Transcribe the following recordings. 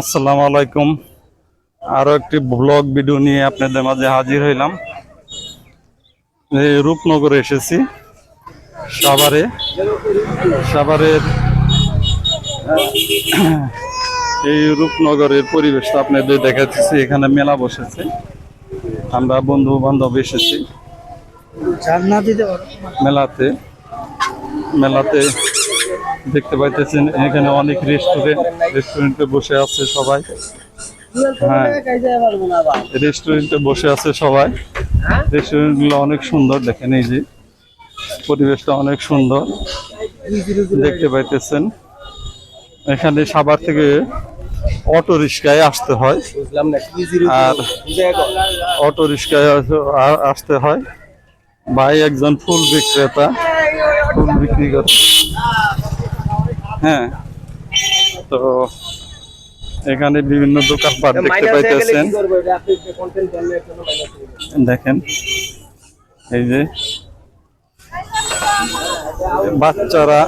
আসসালামু আলাইকুম। আরও একটি ব্লগ ভিডিও নিয়ে আপনাদের মাঝে হাজির হইলাম। এই রূপনগরে এসেছি সাভারে। সাভারের এই রূপনগরের পরিবেশটা আপনাদের দেখাচ্ছি এখানে মেলা বসেছে। আমরা বন্ধু বান্ধব এসেছি মেলাতে মেলাতে দেখতে পাইতেছেন, এখানে অনেক রেস্টুরেন্ট রেস্টুরেন্টে বসে আছে সবাই। হ্যাঁ রেস্টুরেন্টে বসে আছে সবাই। রেস্টুরেন্টগুলো অনেক সুন্দর, দেখেন এই যে। পরিবেশটা অনেক সুন্দর। দেখতে পাইতেছেন। এখানে সাভার থেকে অটো রিক্সায় আসতে হয়। আর অটো রিক্সায় আসতে হয়। ভাই একজন ফুল বিক্রেতা। ফুল বিক্রি করে। হ্যাঁ। তো এখানে বিভিন্ন দোকানপাট দেখতে পাইতেছেন। দেখেন এই যে বাচ্চারা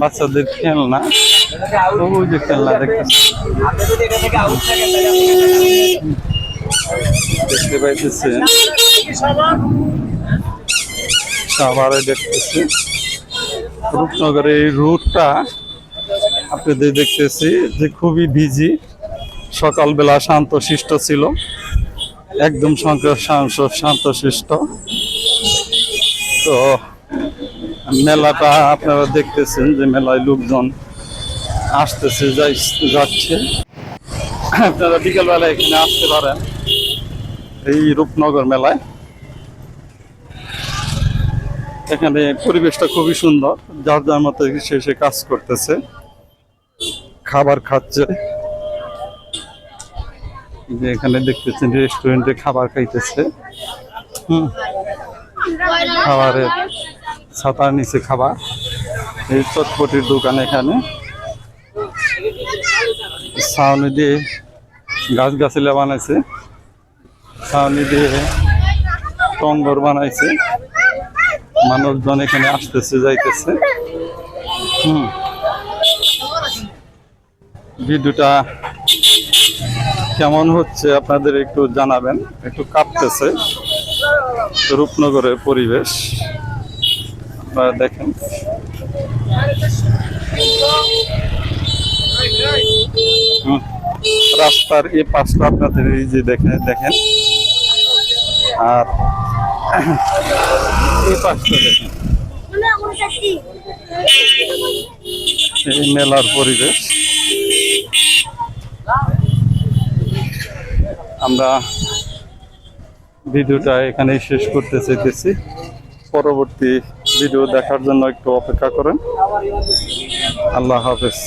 বাচ্চাদের খেলনা ওই যে খেলনা দেখতে পাইতেছে সাভারে দেখতেছি। রূপনগরের এই রুটটা আপনাদের দেখতেছি যে খুবই বিজি সকালবেলা শান্ত শিষ্ট ছিল। একদম শান্ত শিষ্ট তো মেলাটা আপনারা দেখতেছেন যে মেলায় লোকজন আসতেছে যাই- যাচ্ছে। আপনারা বিকেলবেলা এখানে আসতে পারেন এই রূপনগর মেলায়। এখানে পরিবেশটা খুবই সুন্দর, যার যার মতো সে সে কাজ করতেছে। খাবার খাচ্ছে। যে এখানে দেখতেছেন রেস্টুরেন্টে খাবার খাইতেছে। হুম। খাবারের ছাতার নিচে খাবার। এই চটপটির দোকান এখানে। ছাউনি দিয়ে গাছ গাছলা বানাইছে। ছাউনি দিয়ে টঙ্গর বানাইছে। মানুষজন এখানে আসতেছে, যাইতেছে। হুম। ভিডিওটা কেমন হচ্ছে আপনাদের একটু জানাবেন। একটু কাঁপতেছে রূপনগরের পরিবেশ। আপনারা দেখেন। রাস্তার এই পাশটা আপনাদের এই যে দেখেন দেখেন। আর এই পাশটা দেখেন এই মেলার পরিবেশ। আমরা ভিডিওটা এখানেই শেষ করতে চাইতেছি। পরবর্তী ভিডিও দেখার জন্য একটু অপেক্ষা করেন। আল্লাহ হাফেজ।